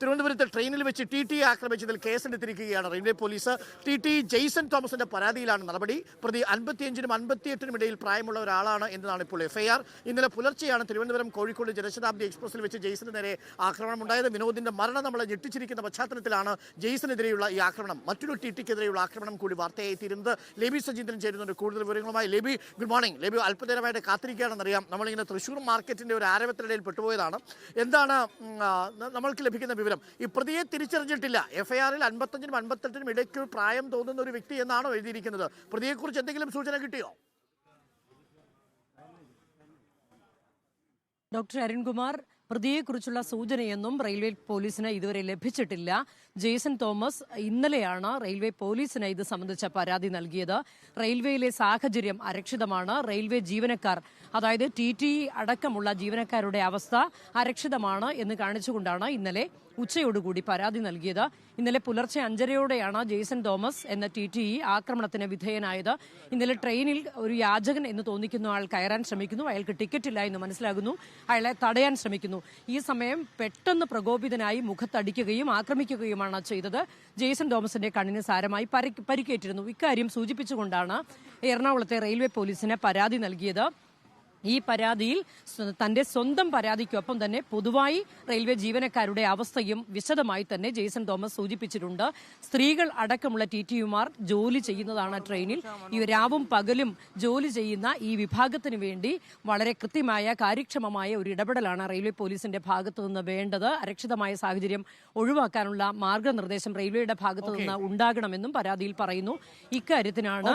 തിരുവനന്തപുരത്ത് ട്രെയിനിൽ വെച്ച് ടി ടി ആക്രമിച്ചതിൽ കേസെടുത്തിരിക്കുകയാണ് railway police. T T Jaison തോമസിന്റെ പരാതിയിലാണ് നടപടി. പ്രതി അൻപത്തിയഞ്ചിനും അൻപത്തിയെട്ടിനും ഇടയിൽ പ്രായമുള്ള ഒരാളാണ് എന്നതാണ് ഇപ്പോൾ എഫ്ഐആർ. ഇന്നലെ പുലർച്ചെയാണ് തിരുവനന്തപുരം കോഴിക്കോട് ജനശതാബ്ദി എക്സ്പ്രസിൽ വെച്ച് ജെയ്സന് നേരെ ആക്രമണം ഉണ്ടായത് വിനോദിന്റെ മരണം നമ്മളെ ഞെട്ടിച്ചിരിക്കുന്ന പശ്ചാത്തലത്തിലാണ് ജെയ്സനെതിരെയുള്ള ഈ ആക്രമണം. മറ്റൊരു ടി ടിക്കെതിരെയുള്ള ആക്രമണം കൂടി വാർത്തയായി തീരുന്നത് ലേബി സജീന്ദ്രൻ ചേരുന്നുണ്ട്. കൂടുതൽ വിവരങ്ങളുമായി ലബി ഗുഡ് മോർണിംഗ്. ലബി അല്പനേരമായിട്ട് കാത്തിരിക്കുകയാണെന്നറിയാം നമ്മളിങ്ങനെ തൃശ്ശൂർ മാർക്കറ്റിന്റെ ഒരു ആരവത്തിനിടയിൽ പെട്ടുപോയതാണ്. എന്താണ് നമ്മൾക്ക് ലഭിക്കുന്ന വിവരം ഈ പ്രതിയെ തിരിച്ചറിഞ്ഞിട്ടില്ല. എഫ്ഐആറിൽ അൻപത്തഞ്ചിനും അൻപത്തെട്ടിനും ഇടയ്ക്ക് പ്രായം തോന്നുന്ന ഒരു വ്യക്തി എന്നാണോ എഴുതിയിരിക്കുന്നത്. പ്രതിയെക്കുറിച്ച് എന്തെങ്കിലും സൂചന കിട്ടിയോ? ഡോക്ടർ അരുൺകുമാർ പ്രതിയെക്കുറിച്ചുള്ള സൂചനയൊന്നും റെയിൽവേ പോലീസിന് ഇതുവരെ ലഭിച്ചിട്ടില്ല. ജെയ്സൺ തോമസ് ഇന്നലെയാണ് റെയിൽവേ പോലീസിന് ഇത് സംബന്ധിച്ച പരാതി നൽകിയത്. റെയിൽവേയിലെ സാഹചര്യം അരക്ഷിതമാണ്. റെയിൽവേ ജീവനക്കാർ അതായത് ടി ടി അടക്കമുള്ള ജീവനക്കാരുടെ അവസ്ഥ അരക്ഷിതമാണ് എന്ന് കാണിച്ചുകൊണ്ടാണ് ഇന്നലെ ഉച്ചയോടുകൂടി പരാതി നൽകിയത്. ഇന്നലെ പുലർച്ചെ അഞ്ചരയോടെയാണ് ജെയ്സൺ തോമസ് എന്ന ടി ടി ഇ ആക്രമണത്തിന് വിധേയനായത്. ഇന്നലെ ട്രെയിനിൽ ഒരു യാചകൻ എന്ന് തോന്നിക്കുന്ന ആൾ കയറാൻ ശ്രമിക്കുന്നു. അയാൾക്ക് ടിക്കറ്റ് ഇല്ല എന്ന് മനസ്സിലാകുന്നു. അയാളെ തടയാൻ ശ്രമിക്കുന്നു. ഈ സമയം പെട്ടെന്ന് പ്രകോപിതനായി മുഖത്തടിക്കുകയും ആക്രമിക്കുകയുമാണ് ചെയ്തത്. ജെയ്സൺ തോമസിന്റെ കണ്ണിന് സാരമായി പരി- പരിക്കേറ്റിരുന്നു. ഇക്കാര്യം സൂചിപ്പിച്ചുകൊണ്ടാണ് എറണാകുളത്തെ റെയിൽവേ പോലീസിന് പരാതി നൽകിയത്. ഈ പരാതിയിൽ തന്റെ സ്വന്തം പരാതിക്കൊപ്പം തന്നെ പൊതുവായി റെയിൽവേ ജീവനക്കാരുടെ അവസ്ഥയും വിശദമായി തന്നെ ജെയ്സൺ തോമസ് സൂചിപ്പിച്ചിട്ടുണ്ട്. സ്ത്രീകൾ അടക്കമുള്ള ടി ടിയുമാർ ജോലി ചെയ്യുന്നതാണ് ട്രെയിനിൽ. ഈ രാവും പകലും ജോലി ചെയ്യുന്ന ഈ വിഭാഗത്തിന് വേണ്ടി വളരെ കൃത്യമായ കാര്യക്ഷമമായ ഒരു ഇടപെടലാണ് റെയിൽവേ പോലീസിന്റെ ഭാഗത്തു നിന്ന് വേണ്ടത്. അരക്ഷിതമായ സാഹചര്യം ഒഴിവാക്കാനുള്ള മാർഗനിർദ്ദേശം റെയിൽവേയുടെ ഭാഗത്തു നിന്ന് ഉണ്ടാകണമെന്നും പരാതിയിൽ പറയുന്നു. ഇക്കാര്യത്തിനാണ്